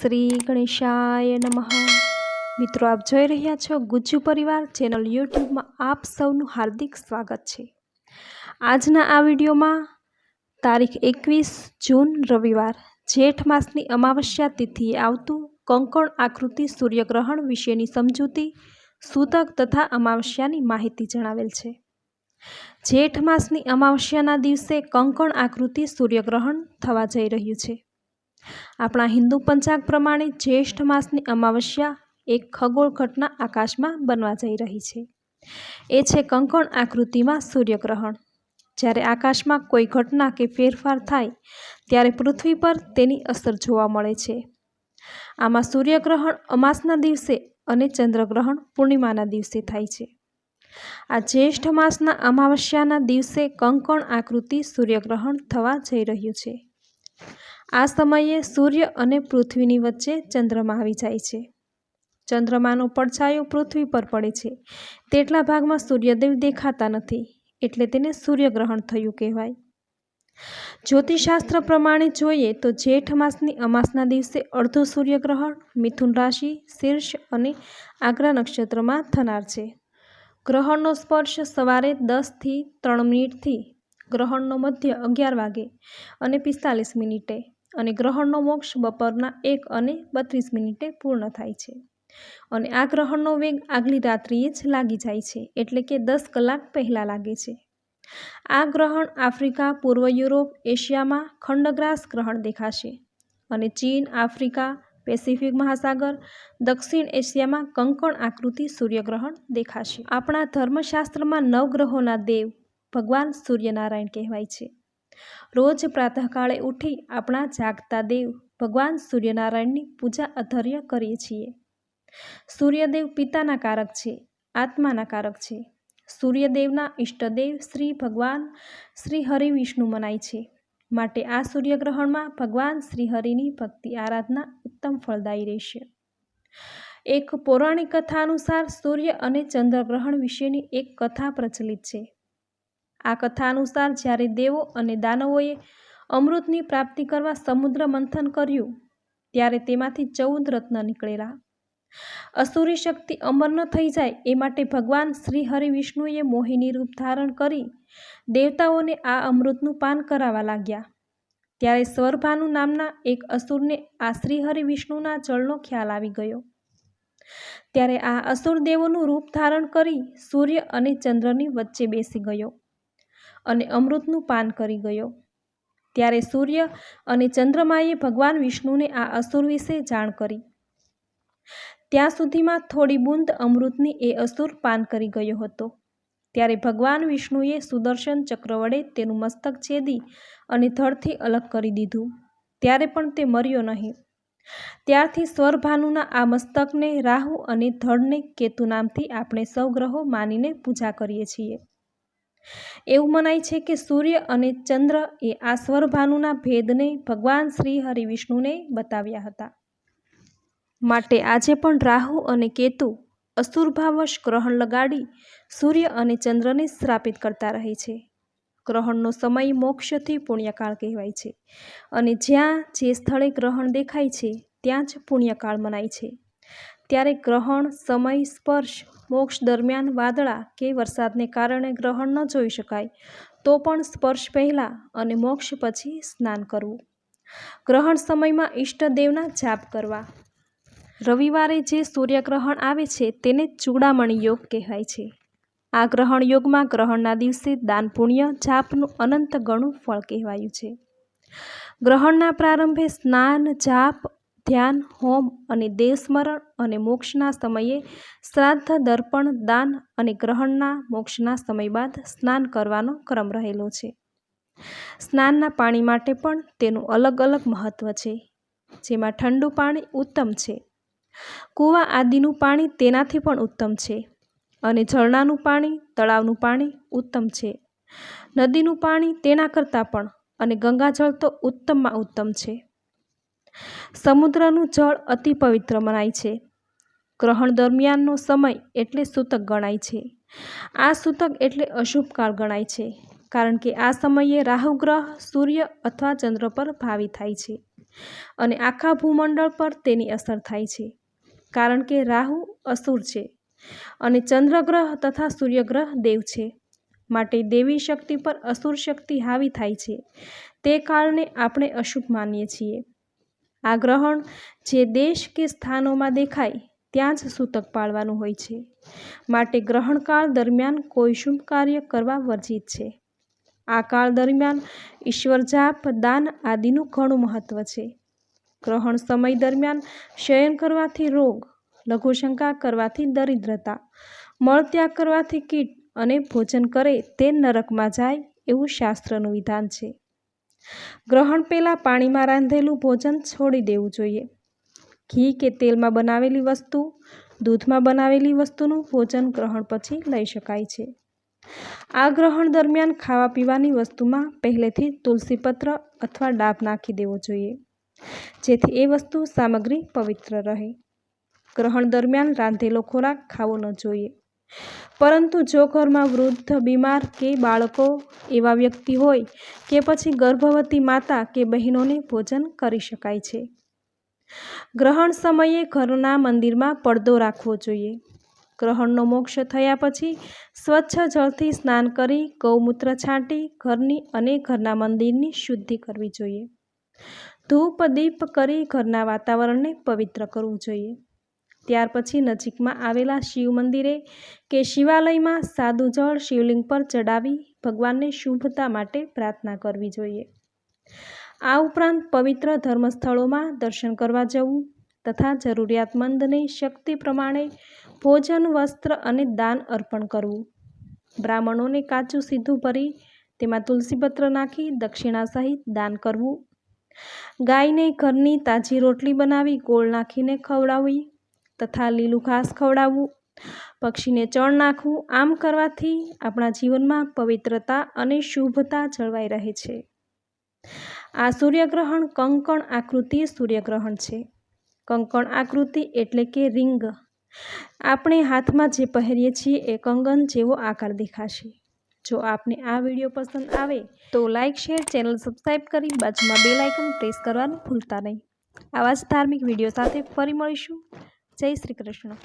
શ્રી ગણેશાય નમઃ. મિત્રો, આપ જોઈ રહ્યા છો ગુજ્જુ પરિવાર ચેનલ યુટ્યુબમાં આપ સૌનું હાર્દિક સ્વાગત છે. આજના આ વિડીયોમાં તારીખ એકવીસ જૂન રવિવાર, જેઠ માસની અમાવસ્યા તિથિએ આવતું કંકણ આકૃતિ સૂર્યગ્રહણ વિશેની સમજૂતી, સૂતક તથા અમાવસ્યાની માહિતી જણાવેલ છે. જેઠ માસની અમાવસ્યાના દિવસે કંકણ આકૃતિ સૂર્યગ્રહણ થવા જઈ રહ્યું છે. આપણા હિન્દુ પંચાંગ પ્રમાણે જ્યેષ્ઠ માસની અમાવસ્યા એક ખગોળ ઘટના આકાશમાં બનવા જઈ રહી છે. એ છે કંકણ આકૃતિમાં સૂર્યગ્રહણ. જ્યારે આકાશમાં કોઈ ઘટના કે ફેરફાર થાય, ત્યારે પૃથ્વી પર તેની અસર જોવા મળે છે. આમાં સૂર્યગ્રહણ અમાસના દિવસે અને ચંદ્રગ્રહણ પૂર્ણિમાના દિવસે થાય છે. આ જ્યેષ્ઠ માસના અમાવસ્યાના દિવસે કંકણ આકૃતિ સૂર્યગ્રહણ થવા જઈ રહ્યું છે. આ સમયે સૂર્ય અને પૃથ્વીની વચ્ચે ચંદ્રમા આવી જાય છે. ચંદ્રમાનો પડછાયો પૃથ્વી પર પડે છે. તેટલા ભાગમાં સૂર્યદેવ દેખાતા નથી, એટલે તેને સૂર્યગ્રહણ થયું કહેવાય. જ્યોતિષશાસ્ત્ર પ્રમાણે જોઈએ તો જેઠ માસની અમાસના દિવસે અડધો સૂર્યગ્રહણ, મિથુન રાશિ, શીર્ષ અને આગ્રા નક્ષત્રમાં થનાર છે. ગ્રહણનો સ્પર્શ સવારે દસથી ત્રણ મિનિટથી ગ્રહણનો મધ્ય અગિયાર વાગે અને પિસ્તાલીસ મિનિટે અને ગ્રહણનો મોક્ષ બપોરના એક અને બત્રીસ મિનિટે પૂર્ણ થાય છે. અને આ ગ્રહણનો વેગ આગલી રાત્રિએ જ લાગી જાય છે, એટલે કે દસ કલાક પહેલાં લાગે છે. આ ગ્રહણ આફ્રિકા, પૂર્વ યુરોપ, એશિયામાં ખંડગ્રાસ ગ્રહણ દેખાશે અને ચીન, આફ્રિકા, પેસિફિક મહાસાગર, દક્ષિણ એશિયામાં કંકણ આકૃતિ સૂર્યગ્રહણ દેખાશે. આપણા ધર્મશાસ્ત્રમાં નવગ્રહોના દેવ ભગવાન સૂર્યનારાયણ કહેવાય છે. રોજ પ્રાતઃકાળે ઉઠી આપણા જાગતા દેવ ભગવાન સૂર્યનારાયણની પૂજા અધર્ય કરીએ છીએ. સૂર્યદેવ પિતાના કારક છે, આત્માના કારક છે. સૂર્યદેવના ઈષ્ટદેવ શ્રી ભગવાન શ્રી હરિ વિષ્ણુ મનાય છે. માટે આ સૂર્યગ્રહણમાં ભગવાન શ્રી હરિની ભક્તિ આરાધના ઉત્તમ ફળદાયી રહેશે. એક પૌરાણિક કથા અનુસાર સૂર્ય અને ચંદ્રગ્રહણ વિશેની એક કથા પ્રચલિત છે. આ કથા અનુસાર જ્યારે દેવો અને દાનવોએ અમૃતની પ્રાપ્તિ કરવા સમુદ્ર મંથન કર્યું, ત્યારે તેમાંથી ચૌદ રત્ન નીકળેલા. અસુરી શક્તિ અમર ન થઈ જાય એ માટે ભગવાન શ્રી હરિ વિષ્ણુએ મોહિની રૂપ ધારણ કરી દેવતાઓને આ અમૃતનું પાન કરાવવા લાગ્યા. ત્યારે સ્વરભાનુ નામના એક અસુરને આ શ્રી હરિવિષ્ણુના જળનો ખ્યાલ આવી ગયો. ત્યારે આ અસુર દેવોનું રૂપ ધારણ કરી સૂર્ય અને ચંદ્રની વચ્ચે બેસી ગયો. અને અમૃતનું પાન કરી ગયો. ત્યારે સૂર્ય અને ચંદ્રમાએ ભગવાન વિષ્ણુને આ અસુર વિશે જાણ કરી. ત્યાં સુધીમાં થોડી બૂંદ અમૃતની એ અસુર પાન કરી ગયો હતો. ત્યારે ભગવાન વિષ્ણુએ સુદર્શન ચક્ર વડે તેનું મસ્તક છેદી અને ધડથી અલગ કરી દીધું. ત્યારે પણ તે મર્યો નહીં. ત્યારથી સ્વરભાનુના આ મસ્તકને રાહુ અને ધડને કેતુ નામથી આપણે સૌ ગ્રહો માનીને પૂજા કરીએ છીએ. એવું મનાય છે કે સૂર્ય અને ચંદ્ર એ આ સ્વરભાનુના ભેદને ભગવાન શ્રી હરિવિષ્ણુને બતાવ્યા હતા. માટે આજે પણ રાહુ અને કેતુ અસુરભાવશ ગ્રહણ લગાડી સૂર્ય અને ચંદ્રને શ્રાપિત કરતા રહે છે. ગ્રહણનો સમય મોક્ષથી પુણ્યકાળ કહેવાય છે અને જ્યાં જે સ્થળે ગ્રહણ દેખાય છે, ત્યાં જ પુણ્યકાળ મનાય છે. ત્યારે ગ્રહણ, સમય, સ્પર્શ, મોક્ષ દરમિયાન વાદળા કે વરસાદને કારણે ગ્રહણ ન જોઈ શકાય, તો પણ સ્પર્શ પહેલાં અને મોક્ષ પછી સ્નાન કરવું. ગ્રહણ સમયમાં ઈષ્ટદેવના જાપ કરવા. રવિવારે જે સૂર્યગ્રહણ આવે છે તેને ચૂડામણી યોગ કહેવાય છે. આ ગ્રહણ યોગમાં ગ્રહણના દિવસે દાન પુણ્ય, જાપનું અનંત ગણું ફળ કહેવાયું છે. ગ્રહણના પ્રારંભે સ્નાન, જાપ ધ્યાન, હોમ અને દેવસ્મરણ અને મોક્ષના સમયે શ્રાદ્ધ, દર્પણ, દાન અને ગ્રહણના મોક્ષના સમય બાદ સ્નાન કરવાનો ક્રમ રહેલો છે. સ્નાનના પાણી માટે પણ તેનું અલગ અલગ મહત્ત્વ છે, જેમાં ઠંડુ પાણી ઉત્તમ છે. કૂવા આદિનું પાણી તેનાથી પણ ઉત્તમ છે અને ઝરણાનું પાણી, તળાવનું પાણી ઉત્તમ છે. નદીનું પાણી તેના કરતાં પણ અને ગંગાજળ તો ઉત્તમમાં ઉત્તમ છે. સમુદ્રનું જળ અતિ પવિત્ર મનાય છે. ગ્રહણ દરમિયાનનો સમય એટલે સૂતક ગણાય છે. આ સૂતક એટલે અશુભ કાળ ગણાય છે, કારણ કે આ સમયે રાહુ ગ્રહ, સૂર્ય અથવા ચંદ્ર પર ભાવી થાય છે અને આખા ભૂમંડળ પર તેની અસર થાય છે, કારણ કે રાહુ અસુર છે અને ચંદ્રગ્રહ તથા સૂર્યગ્રહ દેવ છે. માટે દેવી શક્તિ પર અસુર શક્તિ હાવી થાય છે. તે કારણે આપણે અશુભ માનીએ છીએ. આ ગ્રહણ જે દેશ કે સ્થાનોમાં દેખાય, ત્યાં જ સૂતક પાળવાનું હોય છે. માટે ગ્રહણકાળ દરમિયાન કોઈ શુભ કાર્ય કરવા વર્જિત છે. આ કાળ દરમિયાન ઈશ્વર જાપ, દાન આદિનું ઘણું મહત્વ છે. ગ્રહણ સમય દરમિયાન શયન કરવાથી રોગ, લઘુશંકા કરવાથી દરિદ્રતા મળત્યાગ કરવાથી કીટ અને ભોજન કરે તે નરકમાં જાય એવું શાસ્ત્રનું વિધાન છે. ગ્રહણ પહેલાં પાણીમાં રાંધેલું ભોજન છોડી દેવું જોઈએ. ઘી કે તેલમાં બનાવેલી વસ્તુ, દૂધમાં બનાવેલી વસ્તુનું ભોજન ગ્રહણ પછી લઈ શકાય છે. આ ગ્રહણ દરમિયાન ખાવા પીવાની વસ્તુમાં પહેલેથી તુલસીપત્ર અથવા ડાબ નાખી દેવો જોઈએ, જેથી એ વસ્તુ સામગ્રી પવિત્ર રહે. ગ્રહણ દરમિયાન રાંધેલો ખોરાક ખાવો ન જોઈએ. પરંતુ જો ઘરમાં વૃદ્ધ, બીમાર કે બાળકો એવા વ્યક્તિ હોય કે પછી ગર્ભવતી માતા કે બહેનોને ભોજન કરી શકાય છે. ગ્રહણ સમયે ઘરના મંદિરમાં પડદો રાખવો જોઈએ. ગ્રહણનો મોક્ષ થયા પછી સ્વચ્છ જળથી સ્નાન કરી, ગૌમૂત્ર છાંટી, ઘરની અને ઘરના મંદિરની શુદ્ધિ કરવી જોઈએ. ધૂપ, દીપ કરી ઘરના વાતાવરણને પવિત્ર કરવું જોઈએ. ત્યાર પછી નજીકમાં આવેલા શિવ મંદિરે કે શિવાલયમાં સાદું જળ શિવલિંગ પર ચડાવી ભગવાનને શુભતા માટે પ્રાર્થના કરવી જોઈએ. આ ઉપરાંત પવિત્ર ધર્મસ્થળોમાં દર્શન કરવા જવું તથા જરૂરિયાતમંદને શક્તિ પ્રમાણે ભોજન, વસ્ત્ર અને દાન અર્પણ કરવું. બ્રાહ્મણોને કાચું સીધું ભરી તેમાં તુલસીપત્ર નાખી દક્ષિણા સહિત દાન કરવું. ગાયને ઘરની તાજી રોટલી બનાવી ગોળ નાખીને ખવડાવવી. તથા લીલું ઘાસ ખવડાવવું, પક્ષીને ચણ નાખવું, આમ કરવાથી આપણા જીવનમાં પવિત્રતા અને શુભતા જળવાઈ રહે છે. આ સૂર્યગ્રહણ કંકણ આકૃતિ સૂર્યગ્રહણ છે. કંકણ આકૃતિ એટલે કે રિંગ. આપણે હાથમાં જે પહેરીએ છીએ એ કંગન જેવો આકાર દેખાશે. જો આપને આ વીડિયો પસંદ આવે તો લાઇક શેર, ચેનલ સબસ્ક્રાઈબ કરી બાજુમાં બે આઇકન પ્રેસ કરવાનું ભૂલતા નહીં. આવા જ ધાર્મિક વીડિયો સાથે ફરી મળીશું. જય શ્રી કૃષ્ણ.